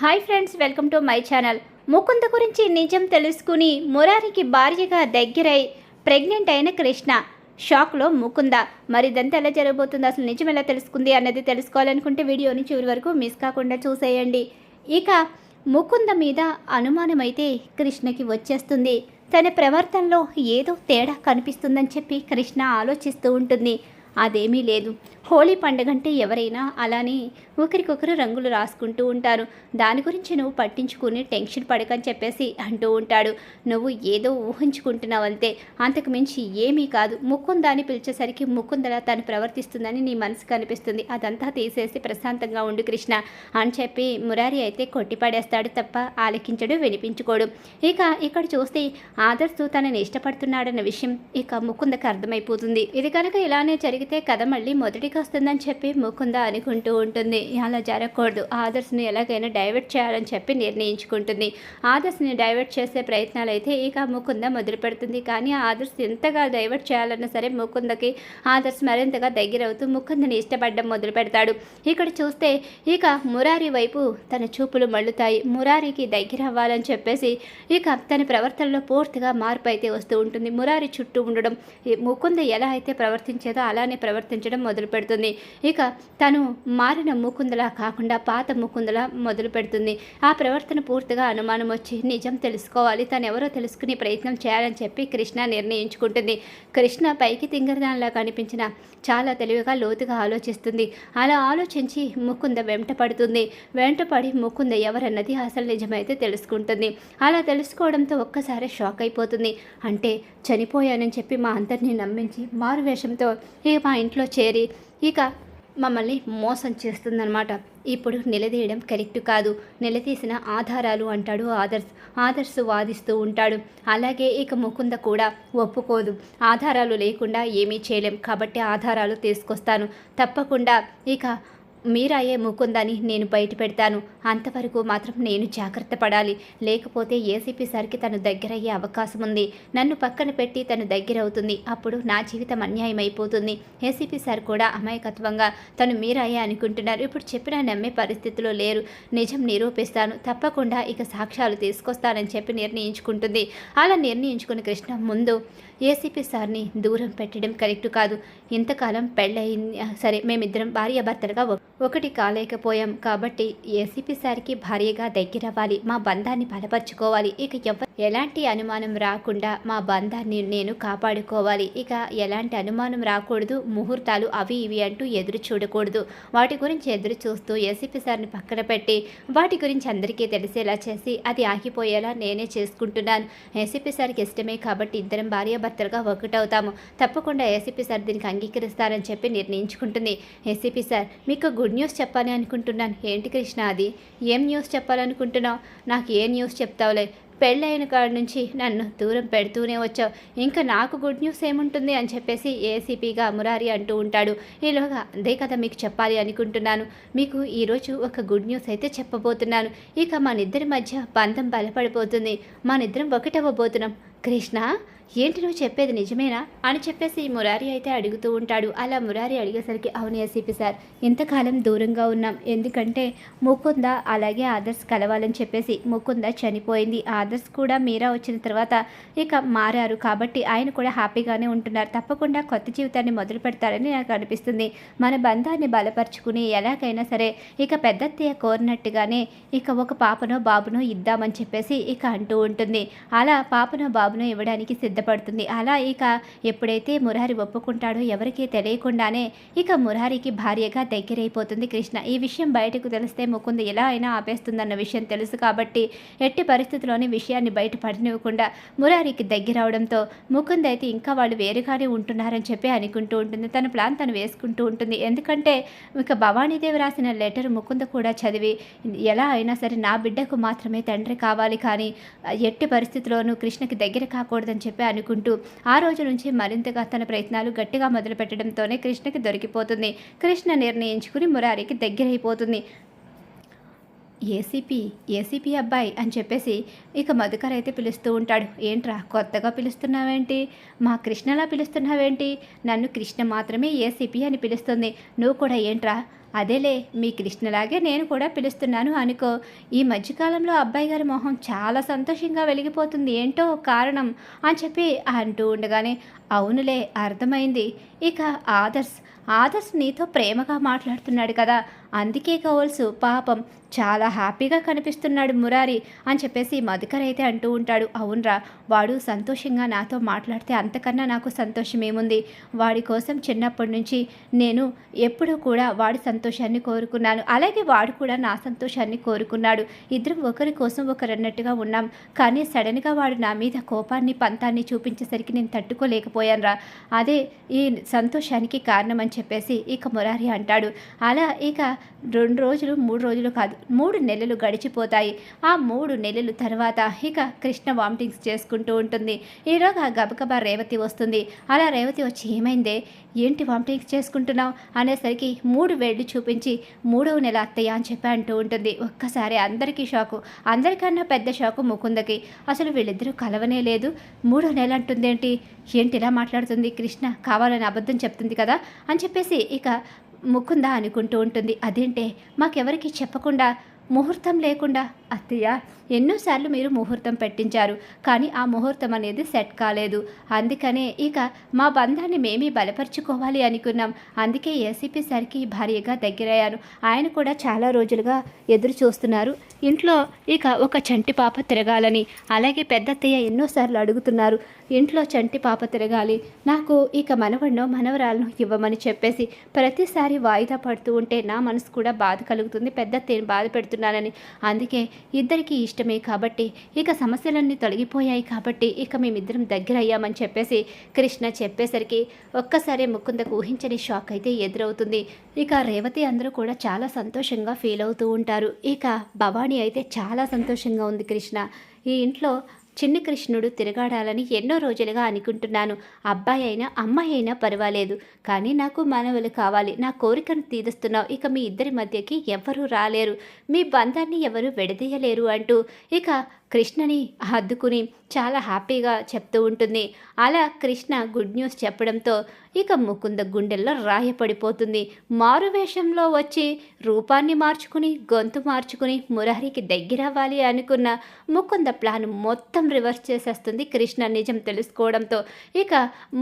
Hi friends welcome to my channel. Mukunda గురించి నిజం తెలుసుకుని మురారికి భార్యగా దగ్గరై ప్రెగ్నెంట్ అయిన కృష్ణ. షాక్లో ముకుంద. మరి ఇదంతా ఎలా జరగబోతుంది? అసలు నిజం ఎలా తెలుసుకుంది అన్నది తెలుసుకోవాలనుకుంటే వీడియోని చివరి వరకు మిస్ కాకుండా చూసేయండి. ఇక ముకుంద మీద అనుమానమైతే కృష్ణకి వచ్చేస్తుంది. తన ప్రవర్తనలో ఏదో తేడా కనిపిస్తుందని చెప్పి కృష్ణ ఆలోచిస్తూ ఉంటుంది. అదేమీ లేదు. హోలీ పండగంటే ఎవరైనా అలానే ఒకరికొకరు రంగులు రాసుకుంటూ ఉంటారు. దాని గురించి నువ్వు పట్టించుకుని టెన్షన్ పడకని చెప్పేసి అంటూ ఉంటాడు. నువ్వు ఏదో ఊహించుకుంటున్నావు అంతే అంతకు మించి ఏమీ కాదు. ముకుందాన్ని పిలిచేసరికి ముక్కుందలా తను ప్రవర్తిస్తుందని నీ మనసుకు అనిపిస్తుంది అదంతా తీసేసి ప్రశాంతంగా ఉండు కృష్ణ అని చెప్పి మురారి అయితే కొట్టిపడేస్తాడు తప్ప ఆలకించడు వినిపించుకోడు. ఇక ఇక్కడ చూస్తే ఆదర్శ్ తనని ఇష్టపడుతున్నాడన్న విషయం ఇక ముకుందకు అర్థమైపోతుంది. ఇది కనుక ఇలానే జరిగితే కథ మళ్ళీ మొదటి బయటకు వస్తుందని చెప్పి ముకుంద అనుకుంటూ ఉంటుంది. అలా జరగకూడదు. ఆదర్శ్ని ఎలాగైనా డైవర్ట్ చేయాలని చెప్పి నిర్ణయించుకుంటుంది. ఆదర్శ్ని డైవర్ట్ చేసే ప్రయత్నాలు అయితే ఇక ముకుంద మొదలు పెడుతుంది. కానీ ఆదర్శ్ ఎంతగా డైవర్ట్ చేయాలన్నా సరే ముకుందకి ఆదర్శ్ మరింతగా దగ్గరవుతూ ముకుందని ఇష్టపడడం మొదలు పెడతాడు. ఇక్కడ చూస్తే ఇక మురారి వైపు తన చూపులు మళ్ళుతాయి. మురారికి దగ్గర అవ్వాలని చెప్పేసి ఇక తన ప్రవర్తనలో పూర్తిగా మార్పు అయితే వస్తూ ఉంటుంది. మురారి చుట్టూ ఉండడం ముకుంద ఎలా అయితే ప్రవర్తించేదో అలానే ప్రవర్తించడం మొదలు పెడుతుంది. ఇక తను మారిన ముకుందలా కాకుండా పాత ముకుందలా మొదలు పెడుతుంది. ఆ ప్రవర్తన పూర్తిగా అనుమానం వచ్చి నిజం తెలుసుకోవాలి. తను ఎవరో తెలుసుకునే ప్రయత్నం చేయాలని చెప్పి కృష్ణ నిర్ణయించుకుంటుంది. కృష్ణ పైకి తింగరదానిలా కనిపించిన చాలా తెలివిగా లోతుగా ఆలోచిస్తుంది. అలా ఆలోచించి ముకుంద వెంట పడుతుంది. వెంటపడి ముకుంద ఎవరన్నది అసలు నిజమైతే తెలుసుకుంటుంది. అలా తెలుసుకోవడంతో ఒక్కసారి షాక్ అయిపోతుంది. అంటే చనిపోయానని చెప్పి మా అందరినీ నమ్మించి మారు వేషంతో ఇక మా ఇంట్లో చేరి ఇక మమ్మల్ని మోసం చేస్తుందన్నమాట. ఇప్పుడు నిలదీయడం కరెక్ట్ కాదు. నిలదీసిన ఆధారాలు అంటాడు ఆదర్శ్. ఆదర్శ్ వాదిస్తూ ఉంటాడు. అలాగే ఇక ముకుంద కూడా ఒప్పుకోదు. ఆధారాలు లేకుండా ఏమీ చేయలేం. కాబట్టి ఆధారాలు తీసుకొస్తాను. తప్పకుండా ఇక మీరాయే ముకుందని నేను బయట పెడతాను. అంతవరకు మాత్రం నేను జాగ్రత్త పడాలి. లేకపోతే ఏసీపీ సార్కి తను దగ్గరయ్యే అవకాశం ఉంది నన్ను పక్కన పెట్టి తను దగ్గర అవుతుంది అప్పుడు నా జీవితం అన్యాయం అయిపోతుంది ఏసీపీ సార్ కూడా అమాయకత్వంగా తను మీరాయే అనుకుంటున్నారు. ఇప్పుడు చెప్పినా నమ్మే పరిస్థితిలో లేరు. నిజం నిరూపిస్తాను. తప్పకుండా ఇక సాక్ష్యాలు తీసుకొస్తానని చెప్పి నిర్ణయించుకుంటుంది. అలా నిర్ణయించుకుని కృష్ణ ముందు ఏసీపీ సార్ని దూరం పెట్టడం కరెక్ట్ కాదు. ఇంతకాలం పెళ్ళయింది. సరే మేమిద్దరం భార్య భర్తలుగా ఒకటి కాలేకపోయాం కాబట్టి ఏసీపీ సార్కి భార్యగా దగ్గరవ్వాలి. మా బంధాన్ని బలపరుచుకోవాలి. ఇక ఎవ ఎలాంటి అనుమానం రాకుండా మా బంధాన్ని నేను కాపాడుకోవాలి. ఇక ఎలాంటి అనుమానం రాకూడదు. ముహూర్తాలు అవి ఇవి అంటూ ఎదురు చూడకూడదు. వాటి గురించి ఎదురు చూస్తూ ఏసీపీ సార్ని పక్కన పెట్టి వాటి గురించి అందరికీ తెలిసేలా చేసి అది ఆగిపోయేలా నేనే చేసుకుంటున్నాను. ఏసీపీ సార్కి ఇష్టమే కాబట్టి ఇద్దరం భార్యాభర్తలుగా ఒకటవుతాము. తప్పకుండా ఏసీపీ సార్ దీనికి అంగీకరిస్తారని చెప్పి నిర్ణయించుకుంటుంది. ఏసీపీ సార్ మీకు గుడ్ న్యూస్ చెప్పాలి అనుకుంటున్నాను. ఏంటి కృష్ణ అది? ఏం న్యూస్ చెప్పాలనుకుంటున్నావు? నాకు ఏ న్యూస్ చెప్తావులే? పెళ్ళైన కాడి నుంచి నన్ను దూరం పెడుతూనే వచ్చావు. ఇంకా నాకు గుడ్ న్యూస్ ఏముంటుంది అని చెప్పేసి ఏసీపీగా మురారి అంటూ ఉంటాడు. ఈలోగా అదే కదా మీకు చెప్పాలి అనుకుంటున్నాను. మీకు ఈరోజు ఒక గుడ్ న్యూస్ అయితే చెప్పబోతున్నాను. ఇక మనిద్దరి మధ్య బంధం బలపడిపోతుంది. మనిద్దరం ఒకటవ్వబోతున్నాం. కృష్ణ ఏంటి నువ్వు చెప్పేది నిజమేనా? అని చెప్పేసి మురారి అయితే అడుగుతూ ఉంటాడు. అలా మురారి అడిగేసరికి అవును ఎస్సీపీ సార్ ఇంతకాలం దూరంగా ఉన్నాం. ఎందుకంటే ముకుంద అలాగే ఆదర్శ్ కలవాలని చెప్పేసి ముకుంద చనిపోయింది. ఆదర్శ్ కూడా మీరా వచ్చిన తర్వాత ఇక మారారు. కాబట్టి ఆయన కూడా హ్యాపీగానే ఉంటున్నారు. తప్పకుండా కొత్త జీవితాన్ని మొదలు పెడతారని నాకు అనిపిస్తుంది. మన బంధాన్ని బలపరుచుకుని ఎలాగైనా సరే ఇక పెద్దత్తయ్య కోరినట్టుగానే ఇక ఒక పాపనో బాబునో ఇద్దామని చెప్పేసి ఇక అంటూ ఉంటుంది. అలా పాపనో బాబునో ఇవ్వడానికి సిద్ధం సిద్ధపడుతుంది అలా ఇక ఎప్పుడైతే మురారి ఒప్పుకుంటాడో ఎవరికీ తెలియకుండానే ఇక మురారికి భార్యగా దగ్గరైపోతుంది కృష్ణ. ఈ విషయం బయటకు తెలిస్తే ముకుంద ఎలా అయినా ఆపేస్తుందన్న విషయం తెలుసు కాబట్టి ఎట్టి పరిస్థితుల్లోని విషయాన్ని బయట పడనివ్వకుండా మురారికి దగ్గరవడంతో ముకుంద్ అయితే ఇంకా వాళ్ళు వేరుగానే ఉంటున్నారని చెప్పి అనుకుంటూ ఉంటుంది. తన ప్లాన్ తను వేసుకుంటూ ఉంటుంది. ఎందుకంటే ఇక భవానీదేవి రాసిన లెటర్ ముకుంద కూడా చదివి ఎలా అయినా సరే నా బిడ్డకు మాత్రమే తండ్రి కావాలి కానీ ఎట్టి పరిస్థితిలోనూ కృష్ణకి దగ్గర కాకూడదని చెప్పి అనుకుంటూ ఆ రోజు నుంచి మరింతగా తన ప్రయత్నాలు గట్టిగా మొదలుపెట్టడంతోనే కృష్ణకి దొరికిపోతుంది. కృష్ణ నిర్ణయించుకుని మురారికి దగ్గరైపోతుంది. ఏసీపీ ఏసీపీ అబ్బాయి అని చెప్పేసి ఇక మధుకర్ అయితే పిలుస్తూ ఉంటాడు. ఏంట్రా కొత్తగా పిలుస్తున్నావేంటి? మా కృష్ణలా పిలుస్తున్నావేంటి? నన్ను కృష్ణ మాత్రమే ఏసీపీ అని పిలుస్తుంది. నువ్వు కూడా ఏంట్రా? అదేలే మీ కృష్ణలాగే నేను కూడా పిలుస్తున్నాను అనుకో. ఈ మధ్యకాలంలో అబ్బాయి గారి మొహం చాలా సంతోషంగా వెలిగిపోతుంది. ఏంటో కారణం అని చెప్పి అంటూ ఉండగానే అవునులే అర్థమైంది. ఇక ఆదర్శ్. ఆదర్శ్ నీతో ప్రేమగా మాట్లాడుతున్నాడు కదా. అందుకే కావల్సు పాపం చాలా హ్యాపీగా కనిపిస్తున్నాడు మురారి అని చెప్పేసి మధుకర్ అయితే అంటూ ఉంటాడు. అవునరా వాడు సంతోషంగా నాతో మాట్లాడితే అంతకన్నా నాకు సంతోషం ఏముంది? వాడి కోసం చిన్నప్పటి నుంచి నేను ఎప్పుడూ కూడా వాడి సంతోషాన్ని కోరుకున్నాను. అలాగే వాడు కూడా నా సంతోషాన్ని కోరుకున్నాడు. ఇద్దరం ఒకరి కోసం ఒకరు అన్నట్టుగా ఉన్నాం. కానీ సడన్గా వాడు నా మీద కోపాన్ని పంతాన్ని చూపించేసరికి నేను తట్టుకోలేకపోయాను రా అదే ఈ సంతోషానికి కారణం అని చెప్పేసి ఇక మురారి అంటాడు. అలా ఇక రెండు రోజులు మూడు రోజులు కాదు మూడు నెలలు గడిచిపోతాయి. ఆ మూడు నెలలు తర్వాత ఇక కృష్ణ వామిటింగ్స్ చేసుకుంటూ ఉంటుంది. ఈలోగా గబగబా రేవతి వస్తుంది. అలా రేవతి వచ్చి ఏమైందే? ఏంటి వామిటింగ్స్ చేసుకుంటున్నావు? అనేసరికి మూడు వేళ్ళు చూపించి మూడవ నెల అత్తయ్య అని చెప్పి అంటూ ఉంటుంది. ఒక్కసారి అందరికీ షాకు. అందరికన్నా పెద్ద షాకు ముకుందకి. అసలు వీళ్ళిద్దరూ కలవనే లేదు. మూడో నెల అంటుందేంటి? ఏంటి ఇలా మాట్లాడుతుంది కృష్ణ? కావాలని అబద్ధం చెప్తుంది కదా అని చెప్పేసి ఇక ముకుందా అనుకుంటూ ఉంటుంది. అదేంటే మాకెవరికి చెప్పకుండా ముహూర్తం లేకుండా అత్తయ్య ఎన్నోసార్లు మీరు ముహూర్తం పెట్టించారు కానీ ఆ ముహూర్తం అనేది సెట్ కాలేదు. అందుకనే ఇక మా బంధాన్ని మేమే బలపరుచుకోవాలి అనుకున్నాం. అందుకే ఏసీపీ సార్కి భార్యగా దగ్గరయ్యాను. ఆయన కూడా చాలా రోజులుగా ఎదురు చూస్తున్నారు. ఇంట్లో ఇక ఒక చంటి పాప తిరగాలని అలాగే పెద్దత్తయ్య ఎన్నోసార్లు అడుగుతున్నారు. ఇంట్లో చంటి పాప తిరగాలి. నాకు ఇక మనవడినో మనవరాలను ఇవ్వమని చెప్పేసి ప్రతిసారి వాయిదా పడుతూ ఉంటే నా మనసు కూడా బాధ కలుగుతుంది. పెద్దత్తయ్యని బాధ పెడుతున్నానని. అందుకే ఇద్దరికీ ఇష్టమే కాబట్టి ఇక సమస్యలన్నీ తొలగిపోయాయి కాబట్టి ఇక మేమిద్దరం దగ్గర అయ్యామని చెప్పేసి కృష్ణ చెప్పేసరికి ఒక్కసారి ముకుందకు ఊహించని షాక్ అయితే ఎదురవుతుంది. ఇక రేవతి అందరూ కూడా చాలా సంతోషంగా ఫీల్ అవుతూ ఉంటారు. ఇక భవానీ అయితే చాలా సంతోషంగా ఉంది కృష్ణ. ఈ ఇంట్లో చిన్న కృష్ణుడు తిరగాడాలని ఎన్నో రోజులుగా అనుకుంటున్నాను. అబ్బాయి అయినా అమ్మాయి అయినా పర్వాలేదు. కానీ నాకు మానవులు కావాలి. నా కోరికను తీరుస్తున్నావు. ఇక మీ ఇద్దరి మధ్యకి ఎవ్వరూ రాలేరు. మీ బంధాన్ని ఎవరు విడదీయలేరు అంటూ ఇక కృష్ణని హద్దుకుని చాలా హ్యాపీగా చెప్తూ ఉంటుంది. అలా కృష్ణ గుడ్ న్యూస్ చెప్పడంతో ఇక ముకుంద గుండెల్లో రాయపడిపోతుంది. మారు వేషంలో వచ్చి రూపాన్ని మార్చుకుని గొంతు మార్చుకుని మురారికి దగ్గరవ్వాలి అనుకున్న ముకుంద ప్లాన్ మొత్తం రివర్స్ చేసేస్తుంది కృష్ణ నిజం తెలుసుకోవడంతో. ఇక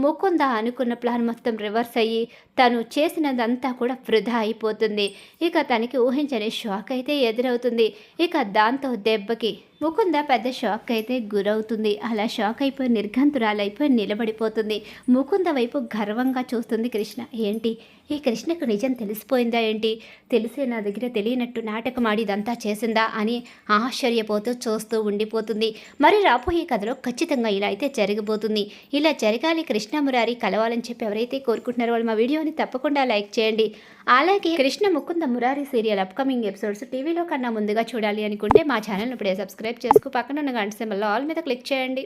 ముకుంద అనుకున్న ప్లాన్ మొత్తం రివర్స్ అయ్యి తను చేసినదంతా కూడా వృధా అయిపోతుంది. ఇక తనకి ఊహించని షాక్ అయితే ఎదురవుతుంది. ఇక దాంతో దెబ్బకి ముకుంద పెద్ద షాక్ అయితే గురవుతుంది. అలా షాక్ అయిపోయి నిర్ఘంతురాలైపోయి నిలబడిపోతుంది. ముకుంద వైపు గర్వంగా చూస్తుంది కృష్ణ. ఏంటి? ఈ కృష్ణకు నిజం తెలిసిపోయిందా ఏంటి? తెలిసే నా దగ్గర తెలియనట్టు నాటకం ఆడి ఇదంతా చేసిందా అని ఆశ్చర్యపోతూ చూస్తూ ఉండిపోతుంది. మరి రాబోయే కథలో ఖచ్చితంగా ఇలా అయితే జరగబోతుంది ఇలా జరగాలి కృష్ణ మురారి కలవాలని చెప్పి ఎవరైతే కోరుకుంటున్నారో వాళ్ళు మా వీడియోని తప్పకుండా లైక్ చేయండి. అలాగే Krishna Mukunda Murari serial upcoming episodes టీవీలో కన్నా ముందుగా చూడాలి అనుకుంటే మా ఛానల్ని ఇప్పుడే సబ్స్క్రైబ్ చేసుకు. పక్కన ఉన్న గంట సింబల్లో ఆల్ మీద క్లిక్ చేయండి.